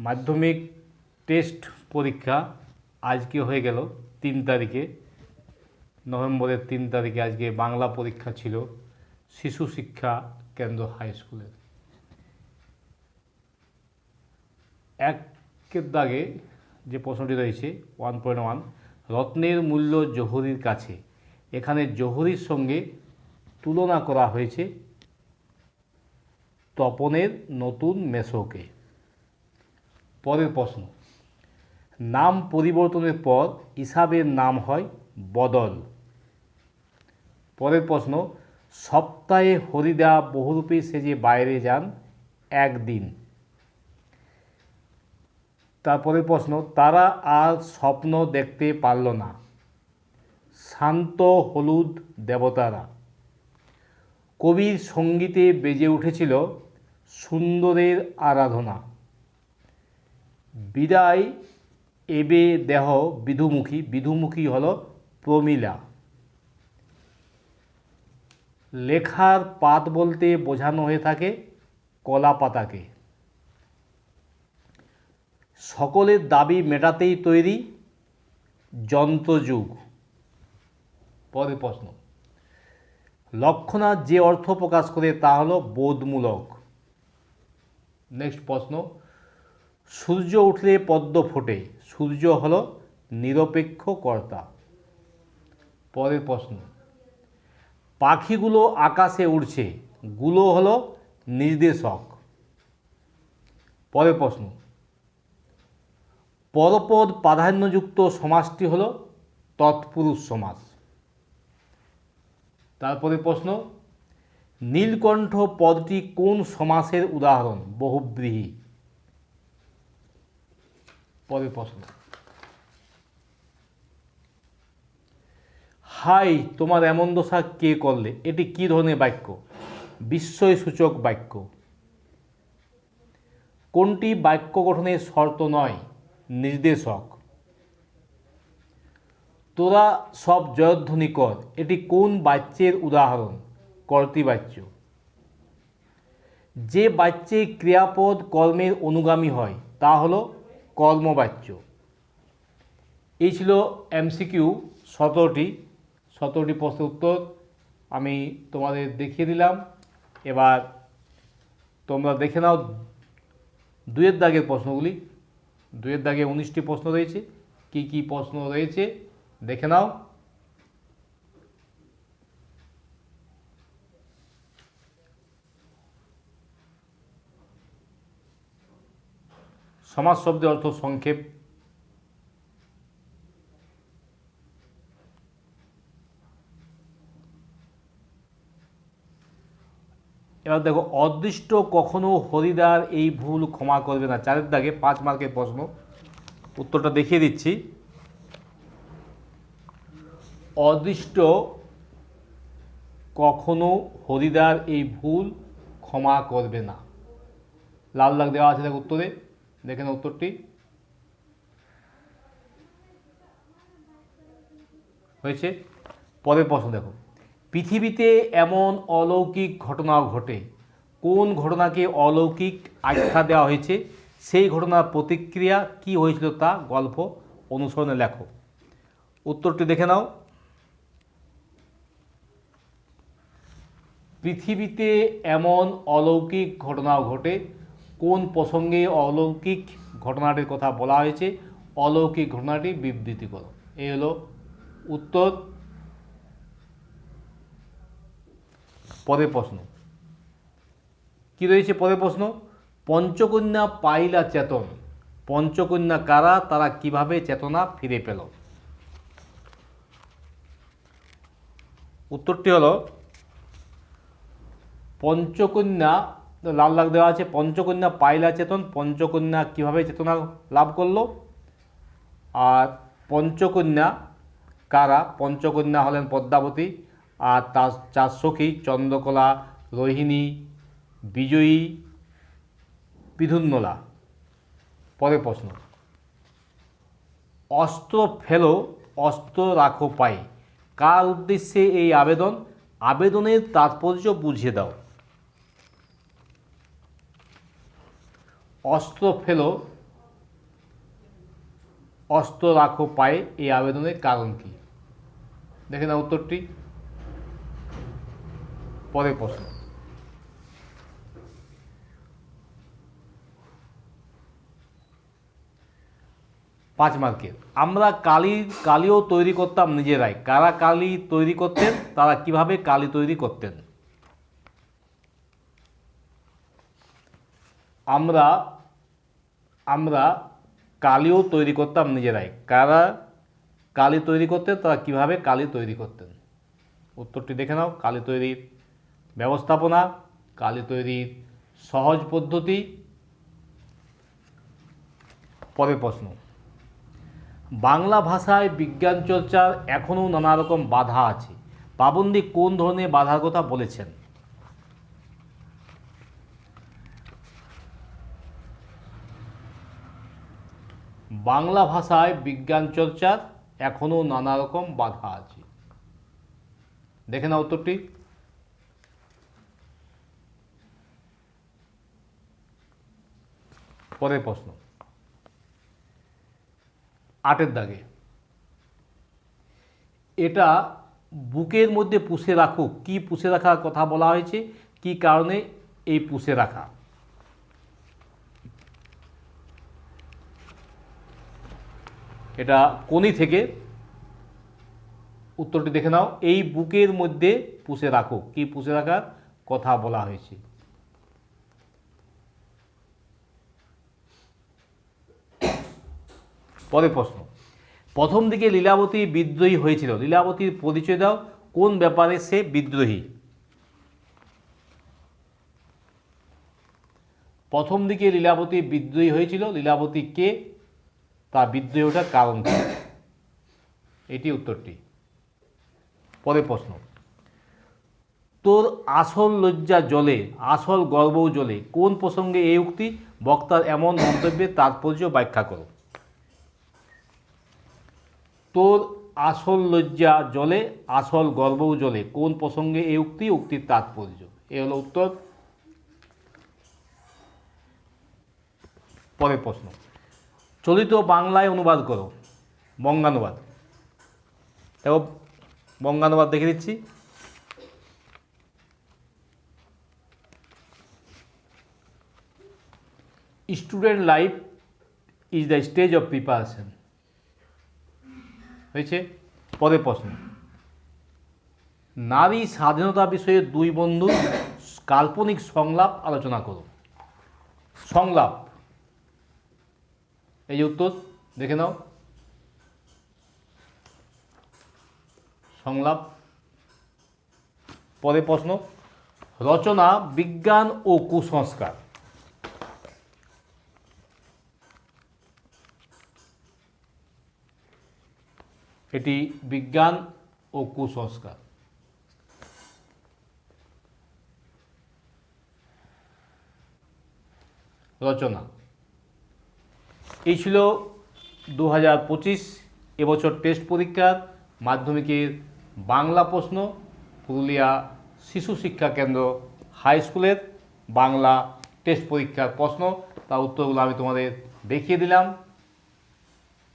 মাধ্যমিক টেস্ট পরীক্ষা আজকে হয়ে গেল তিন তারিখে। নভেম্বরের তিন তারিখে আজকে বাংলা পরীক্ষা ছিল শিশু শিক্ষা কেন্দ্র হাই স্কুলের একের দাগে যে প্রশ্নটি রয়েছে ওয়ান পয়েন্ট ওয়ান রত্নের মূল্য জহুরির কাছে। এখানে জহুরির সঙ্গে তুলনা করা হয়েছে তপনের নতুন মেসোকে। পরের প্রশ্ন। নাম পরিবর্তনের পর ইসাবের নাম হয় বদল। পরের প্রশ্ন, সপ্তাহে হরিদা বহুরূপী সেজে বাইরে যান একদিন। তারপরের প্রশ্ন, তারা আর স্বপ্ন দেখতে পারল না। শান্ত হলুদ দেবতারা। কবির সঙ্গীতে বেজে উঠেছিল সুন্দরের আরাধনা। বিদায়, এবে দেহ বিধুমুখী বিধুমুখী হল প্রমিলা। লেখার পাত বলতে বোঝানো হয়ে থাকে কলা পাতাকে। সকলের দাবি মেটাতেই তৈরি যন্ত্রযুগ পরের প্রশ্ন। লক্ষণা যে অর্থ প্রকাশ করে তা হলো বোধমূলক। নেক্সট প্রশ্ন। সূর্য উঠলে পদ্ম ফোটে। সূর্য হল নিরপেক্ষ কর্তা। পরের প্রশ্ন। পাখিগুলো আকাশে উড়ছে। গুলো হলো নির্দেশক। পরের প্রশ্ন। পরপদ প্রাধান্যযুক্ত সমাসটি হল তৎপুরুষ সমাস তারপরে প্রশ্ন। নীলকণ্ঠ পদটি কোন সমাসের উদাহরণ? বহুব্রীহি। পরের প্রশ্ন হাই, তোমার এমন দশা কে করলে? এটি কি ধরনের বাক্য? বিস্ময়সূচক বাক্য। কোনটি বাক্য গঠনের শর্ত নয়? নির্দেশক। তোরা সব জয়ধ্বনি কর। এটি কোন বাচ্যের উদাহরণ? কর্তৃবাচ্য যে বাচ্যে ক্রিয়াপদ কর্মের অনুগামী হয়, তা হলো কর্মবাচ্য। এই ছিল এমসিকিউ সতেরোটি। সতেরোটি প্রশ্নের উত্তর আমি তোমাদের দেখিয়ে দিলাম। এবার তোমরা দেখে নাও দুয়ের দাগের প্রশ্নগুলি। দুয়ের দাগে উনিশটি প্রশ্ন রয়েছে। কি কি প্রশ্ন রয়েছে? দেখে নাও। সমাজ শব্দের অর্থ সংক্ষেপ। এবার দেখো, অদৃষ্ট কখনো হরিদার এই ভুল ক্ষমা করবে না। চারের দাগে পাঁচ মার্কের প্রশ্ন। উত্তরটা দেখিয়ে দিচ্ছি। অদৃষ্ট কখনো হরিদার এই ভুল ক্ষমা করবে না। লাল লাগ দেওয়া আছে দেখো উত্তরে। দেখে নাও উত্তরটি। হয়েছে। পরের প্রশ্ন দেখো। পৃথিবীতে এমন অলৌকিক ঘটনাও ঘটে। কোন ঘটনাকে অলৌকিক আখ্যা দেওয়া হয়েছে? সেই ঘটনার প্রতিক্রিয়া কি হয়েছিল তা গল্প অনুসরণে লেখো। উত্তরটি দেখে নাও। পৃথিবীতে এমন অলৌকিক ঘটনাও ঘটে। কোন প্রসঙ্গে অলৌকিক ঘটনাটির কথা বলা হয়েছে? অলৌকিক ঘটনাটি বিবৃতি করো এই হলো উত্তর। পরের প্রশ্ন। কি রয়েছে পরের প্রশ্ন? পঞ্চকন্যা পাইলা চেতন। পঞ্চকন্যা কারা? তারা কীভাবে চেতনা ফিরে পেল? উত্তরটি হলো, পঞ্চকন্যা লাল লাগ দেওয়া আছে, পঞ্চকন্যা পাইলা চেতন, পঞ্চকন্যা কীভাবে চেতনা লাভ করল? আর পঞ্চকন্যা কারা? পঞ্চকন্যা হলেন পদ্মাবতী, আর তার চার সখী চন্দ্রকলা, রোহিণী, বিজয়ী, পিধুন্নলা। পরের প্রশ্ন। অস্ত্র ফেলো, অস্ত্র রাখো পায়ে। কার উদ্দেশ্যে এই আবেদন? আবেদনের তাৎপর্য বুঝিয়ে দাও। অস্ত্র ফেলো, অস্ত্র রাখো পায়ে, এই আবেদনের কারণ কি? দেখে না উত্তরটি। পরের প্রশ্ন। পাঁচ মার্কের, আমরা কালি, কালিও তৈরি করতাম নিজেরাই। কারা কালি তৈরি করতেন, তারা কীভাবে কালি তৈরি করতেন? আমরা আমরা কালিও তৈরি করতাম নিজেরাই। কারা কালি তৈরি করতেন, তারা কীভাবে কালি তৈরি করতেন? উত্তরটি দেখে নাও, কালি তৈরির ব্যবস্থাপনা, কালি তৈরির সহজ পদ্ধতি। পরের প্রশ্ন। বাংলা ভাষায় বিজ্ঞান চর্চার এখনও নানা রকম বাধা আছে। পাবন্দি কোন ধরনের বাধার কথা বলেছেন? বাংলা ভাষায় বিজ্ঞান চর্চার এখনও নানা রকম বাধা আছে। দেখে না উত্তরটি। পরের প্রশ্ন। আটের দাগে। এটা বুকের মধ্যে পুষে রাখো কি পুষে রাখার কথা বলা হয়েছে? কি কারণে এই পুষে রাখা? এটা কোনি থেকে উত্তরটি দেখে নাও। এই বুকের মধ্যে পুষে রাখো। কি পুষে রাখার? কথা বলা হয়েছে। পরের প্রশ্ন। প্রথম দিকে লীলাবতী বিদ্রোহী হয়েছিল। লীলাবতীর পরিচয় দাও। কোন ব্যাপারে সে বিদ্রোহী? প্রথম দিকে লীলাবতী বিদ্রোহী হয়েছিল। লীলাবতী কে? তা বিদ্রোহী ওঠার কারণ কি? এটি উত্তরটি। পরের প্রশ্ন। তোর আসল লজ্জা জলে, আসল গর্বও জলে, কোন প্রসঙ্গে এই উক্তি, বক্তার এমন মন্তব্যের তাৎপর্য ব্যাখ্যা করো। তোর আসল লজ্জা জলে, আসল গর্বও জলে, কোন প্রসঙ্গে এই উক্তি, উক্তির তাৎপর্য? এ হলো উত্তর। পরের প্রশ্ন। চলিত বাংলায় অনুবাদ করো, বঙ্গানুবাদ। দেখো, বঙ্গানুবাদ দেখে দিচ্ছি। Student life is the stage of preparation. হয়েছে? পরের প্রশ্ন। নারী স্বাধীনতা বিষয়ে দুই বন্ধু কাল্পনিক সংলাপ আলোচনা করো। সংলাপ। এই উত্তর, দেখে নাও। সংলাপ। পরে প্রশ্ন, রচনা, বিজ্ঞান ও কুসংস্কার। এটি বিজ্ঞান ও কুসংস্কার। রচনা। এই ছিল দু হাজার পঁচিশ এবছর টেস্ট পরীক্ষার মাধ্যমিকের বাংলা প্রশ্ন, পুরুলিয়া শিশু শিক্ষা কেন্দ্র হাই স্কুলের বাংলা টেস্ট পরীক্ষার প্রশ্ন। তার উত্তরগুলো আমি তোমাদের দেখিয়ে দিলাম।